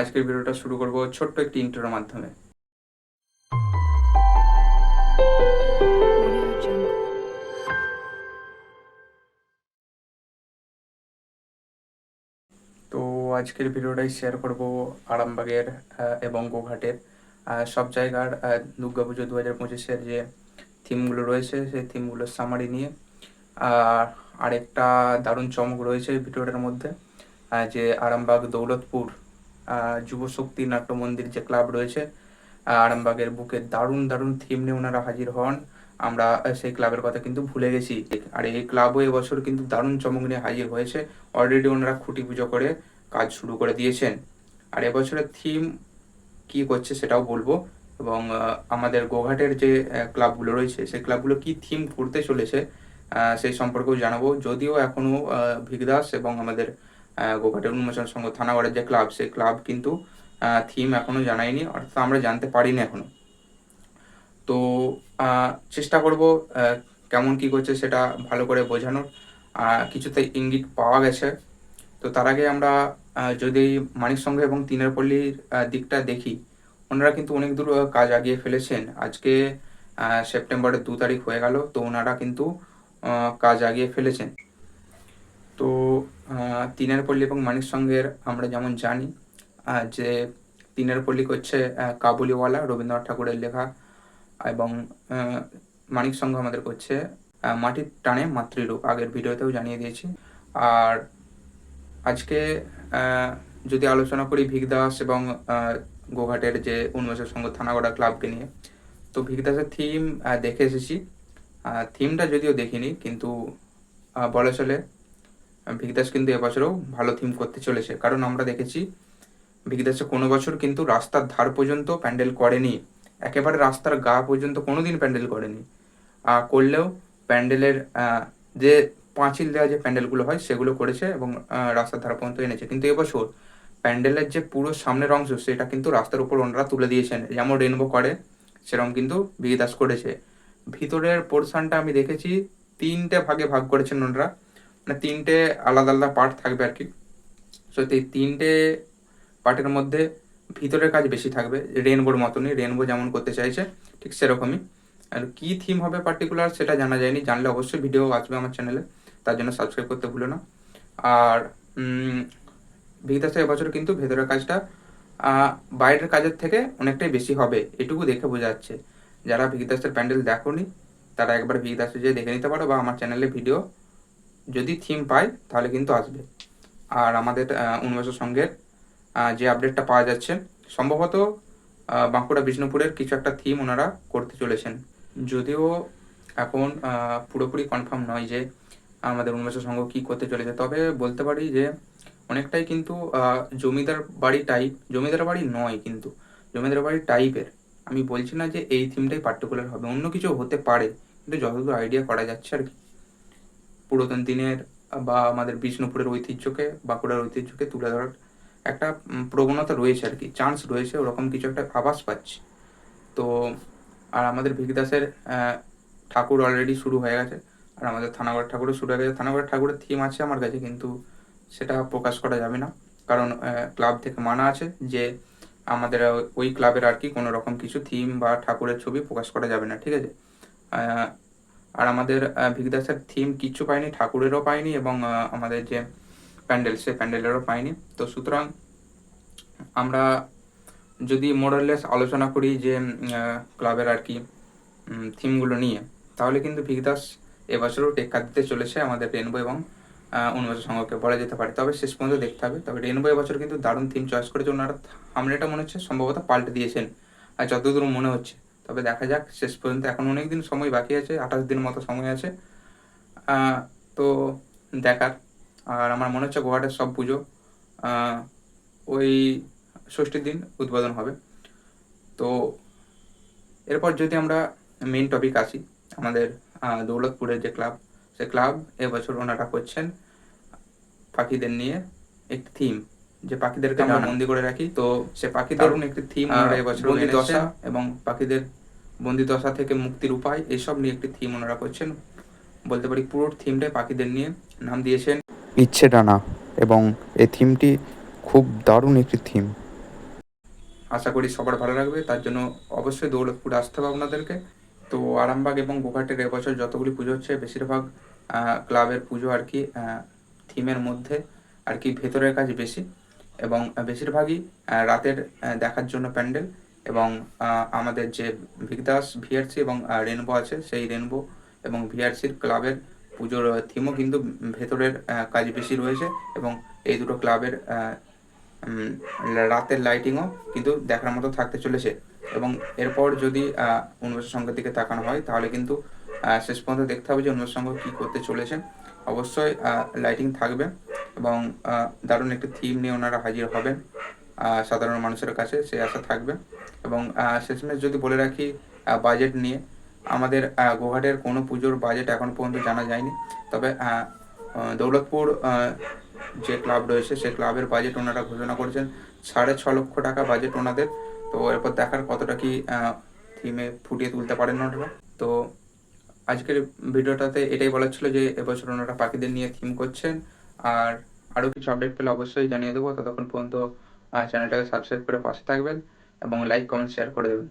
আজকের ভিডিওটা শুরু করব ছোট্ট একটি ইন্টারোর মাধ্যমে। তো আজকের ভিডিওটাই শেয়ার করব আরামবাগের এবং গোঘাটের। সব জায়গার আহ, দুর্গাপুজো দু হাজার পঁচিশের যে থিমগুলো রয়েছে সেই থিমগুলোর সামারি নিয়ে। আর আরেকটা দারুণ চমক রয়েছে ভিডিওটার মধ্যে যে আরামবাগ দৌলতপুর যুবশক্তি নাট্য মন্দির যে ক্লাব রয়েছে আরামবাগের বুকে দারুণ দারুণ থিম নিয়ে ওনারা হাজির হন। আমরা সেই ক্লাবের কথা কিন্তু ভুলে গেছি। আর এই ক্লাবও এবছর কিন্তু দারুণ চমক নিয়ে হাজির হয়েছে। অলরেডি ওনারা খুঁটি পুজো করে কাজ শুরু করে দিয়েছেন। আর এবছরের থিম কি করছে সেটাও বলব। এবং আমাদের গোঘাটের যে ক্লাবগুলো রয়েছে সেই ক্লাবগুলো কি থিম করতে চলেছে সেই সম্পর্কেও জানাব। যদিও এখনও আহ, ভিগদাস এবং আমাদের গোঘাটের উন্মোচন সংঘ, থানাগড়ের যে ক্লাব, সেই ক্লাব কিন্তু থিম এখনও জানায়নি, অর্থাৎ আমরা জানতে পারিনি এখনও। তো চেষ্টা করব কেমন কি করছে সেটা ভালো করে বোঝানোর। কিছুতে ইঙ্গিত পাওয়া গেছে। তো তার আগে আমরা যদি মানিক সংঘ এবং তিনের পল্লীর দিকটা দেখি, ওনারা কিন্তু অনেক দূর কাজ আগিয়ে ফেলেছেন। আজকে সেপ্টেম্বরের দু তারিখ হয়ে গেল, তো ওনারা কিন্তু কাজ আগিয়ে ফেলেছেন। তিনের পল্লী এবং মানিক সঙ্গের আমরা যেমন জানি যে তিনের পল্লী আহ, কাবুলিওয়ালা রবীন্দ্রনাথ ঠাকুরের লেখা এবং মানিক সংঘ আমাদের করছে মাটির টানে মাতৃরূপ। আগের ভিডিওতেও জানিয়ে দিয়েছি। আর আজকে যদি আলোচনা করি ভিগদাস এবং গোঘাটের যে উন্মেষের সংঘ থানাগড়া ক্লাবকে নিয়ে তো ভিগদাসের থিম দেখে এসেছি। থিমটা যদিও দেখিনি কিন্তু বলা চলে আহ, ভিগদাস কিন্তু এবছরও ভালো থিম করতে চলেছে। কারণ আমরা দেখেছি ভিগদাসে কোনো বছর কিন্তু রাস্তার ধার পর্যন্ত প্যান্ডেল করেনি। একেবারে রাস্তার গা পর্যন্ত কোনোদিন প্যান্ডেল করেনি। আহ, করলেও প্যান্ডেলের যে পাঁচিল দেওয়া যে প্যান্ডেলগুলো হয় সেগুলো করেছে এবং রাস্তার ধার পর্যন্ত এনেছে। কিন্তু এবছর প্যান্ডেলের যে পুরো সামনের অংশ সেটা কিন্তু রাস্তার উপর ওনারা তুলে দিয়েছেন। যেমন রেনবো করে সেরকম কিন্তু বিদাস করেছে। ভিতরের পোর্শনটা আমি দেখেছি তিনটে ভাগে ভাগ করেছেন ওনারা। মানে তিনটে আলাদা আলাদা পার্ট থাকবে আর কি। সো এই তিনটে পার্টের মধ্যে ভিতরের কাজ বেশি থাকবে রেনবোর মতনই রেনবো যেমন করতে চাইছে, ঠিক সেরকমই। আর কি থিম হবে পার্টিকুলার সেটা জানা যায়নি, জানলে অবশ্যই ভিডিও আসবে আমার চ্যানেলে তার জন্য সাবস্ক্রাইব করতে ভুলো না। আর ভিগদাসে এবছর কিন্তু ভেতরের কাজটা বাইরের কাজের থেকে অনেকটাই বেশি হবে, এটুকু দেখে বোঝা যাচ্ছে। যারা ভিগদাসের প্যান্ডেল দেখোনি, তারা একবার ভিগদাসে যেয়ে দেখে নিতে পারো বা আমার চ্যানেলে ভিডিও যদি থিম পাই তাহলে কিন্তু আসবে। আর আমাদের উন্মেষ সঙ্গের আহ, যে আপডেটটা পাওয়া যাচ্ছে সম্ভবত বাঁকুড়া বিষ্ণুপুরের কিছু একটা থিম ওনারা করতে চলেছেন। যদিও এখন পুরোপুরি কনফার্ম নয় যে আমাদের উন্মেষ সংঘ কি করতে চলেছে। তবে বলতে পারি যে অনেকটাই কিন্তু জমিদার বাড়ি টাইপ জমিদার বাড়ি নয় কিন্তু জমিদার বাড়ি টাইপের আমি বলছি না যে এই থিমটাই পার্টিকুলার হবে। অন্য কিছু হতে পারে কিন্তু যতদূর আইডিয়া করা যাচ্ছে আর কি। পুরাতন দিনের বা আমাদের বিষ্ণুপুরের ঐতিহ্যকে, বাঁকুড়ার ঐতিহ্যকে তুলে ধরার একটা প্রবণতা রয়েছে আর কি চান্স রয়েছে, ওরকম কিছু একটা আভাস পাচ্ছি। তো, আর আমাদের ভিকদাসের ঠাকুর অলরেডি শুরু হয়ে গেছে, আর আমাদের থানাগড় ঠাকুরও শুরু হয়ে গেছে। থানাগড় ঠাকুরের থিম আছে আমার কাছে, কিন্তু সেটা প্রকাশ করা যাবে না। কারণ ক্লাব থেকে মানা আছে যে, আমাদের ওই- ক্লাবের আর কি কোনো রকম কিছু থিম বা ঠাকুরের ছবি প্রকাশ করা যাবে না, ঠিক আছে? আর আমাদের আহ, ভিগদাসের থিম কিচ্ছু পাইনি ঠাকুরেরও পাইনি এবং আমাদের যে প্যান্ডেল সে প্যান্ডেলেরও পাইনি। তো সুতরাং আমরা যদি মোরাললেস আলোচনা করি যে ক্লাবের আর কি থিমগুলো নিয়ে তাহলে কিন্তু ভিগদাস এবছরও টেক্কা দিতে চলেছে আমাদের রেনবো এবং উন্মেষ সংঘকে বলা যেতে পারে। তবে শেষ পর্যন্ত দেখতে হবে। তবে রেনবো এবছর কিন্তু দারুণ থিম চয়েস করেছে। ওনারা হামলেটা মনে হচ্ছে সম্ভবত পাল্টে দিয়েছেন। আর যতদূর মনে হচ্ছে। তবে দেখা যাক, শেষ পর্যন্ত এখন অনেক দিন সময় বাকি আছে, আঠাশ দিন মতো সময় আছে। তো দেখার। আর আমার মনে হচ্ছে গোয়াটের সব পুজো ওই ষষ্ঠীর দিন উদ্বোধন হবে। তো এরপর যদি আমরা মেন টপিক আসি, আমাদের দৌলতপুরের যে ক্লাব সে ক্লাব এবছর ওনারা করছেন পাখিদের নিয়ে একটি থিম যে পাখিদেরকে আমরা বন্দি করে রাখি। তো সে পাখিদের একটি থিম ওনারা এবছর বন্দি দশা? এবং পাখিদের বন্দি দশা থেকে মুক্তির উপায় এসব নিয়ে একটি থিম ওনারা করছেন। বলতে পারি পুরো থিমটাই পাখিদের নিয়ে নাম দিয়েছেন। ইচ্ছে ডানা এবং এই থিমটি খুব দারুণ একটি থিম আশা করি সবার ভালো লাগবে। তার জন্য অবশ্যই দৌলতপুর আসতে হবে আপনাদেরকে। তো আরামবাগ এবং গোঘাটের এবছর যতগুলি পুজো হচ্ছে বেশিরভাগ ক্লাবের পুজো আর কি থিমের মধ্যে আর কি ভেতরের কাজ বেশি। এবং বেশিরভাগই রাতের দেখার জন্য প্যান্ডেল এবং আমাদের যে ভিকদাস ভিআরসি এবং রেনবো আছে, সেই রেনবো এবং ভিআরসির ক্লাবের পুজোর থিমও কিন্তু ভেতরের কাজ বেশি রয়েছে এবং এই দুটো ক্লাবের রাতের লাইটিংও কিন্তু দেখার মতো থাকতে চলেছে এবং এরপর যদি উন্মেষ সংঘের দিকে তাকানো হয়, তাহলে কিন্তু শেষ পর্যন্ত দেখতে হবে যে উন্মেষ সংঘ কী করতে চলেছে। অবশ্যই লাইটিং থাকবে। এবং দারুণ একটি থিম নিয়ে ওনারা হাজির হবেন। সাধারণ মানুষের কাছে সে আশা থাকবে। এবং শেষমেশ যদি বলে রাখি বাজেট নিয়ে, আমাদের গোহাটের কোনো পুজোর বাজেট এখন পর্যন্ত জানা যায়নি। তবে দৌলতপুর যে ক্লাব রয়েছে সেই ক্লাবের বাজেট ওনারা ঘোষণা করেছেন, সাড়ে ছ লক্ষ টাকা বাজেট ওনাদের। তো এরপর দেখার কতটা কি থিমে ফুটিয়ে তুলতে পারেন ওনারা? তো, আজকের ভিডিওটাতে এটাই বলার ছিল যে, এবছর ওনারা পাখিদের নিয়ে থিম করছেন। আর আরও কিছু আপডেট পেলে অবশ্যই জানিয়ে দেবো। ততক্ষণ পর্যন্ত চ্যানেলটাকে সাবস্ক্রাইব করে পাশে থাকবেন এবং লাইক কমেন্ট শেয়ার করে দেবেন।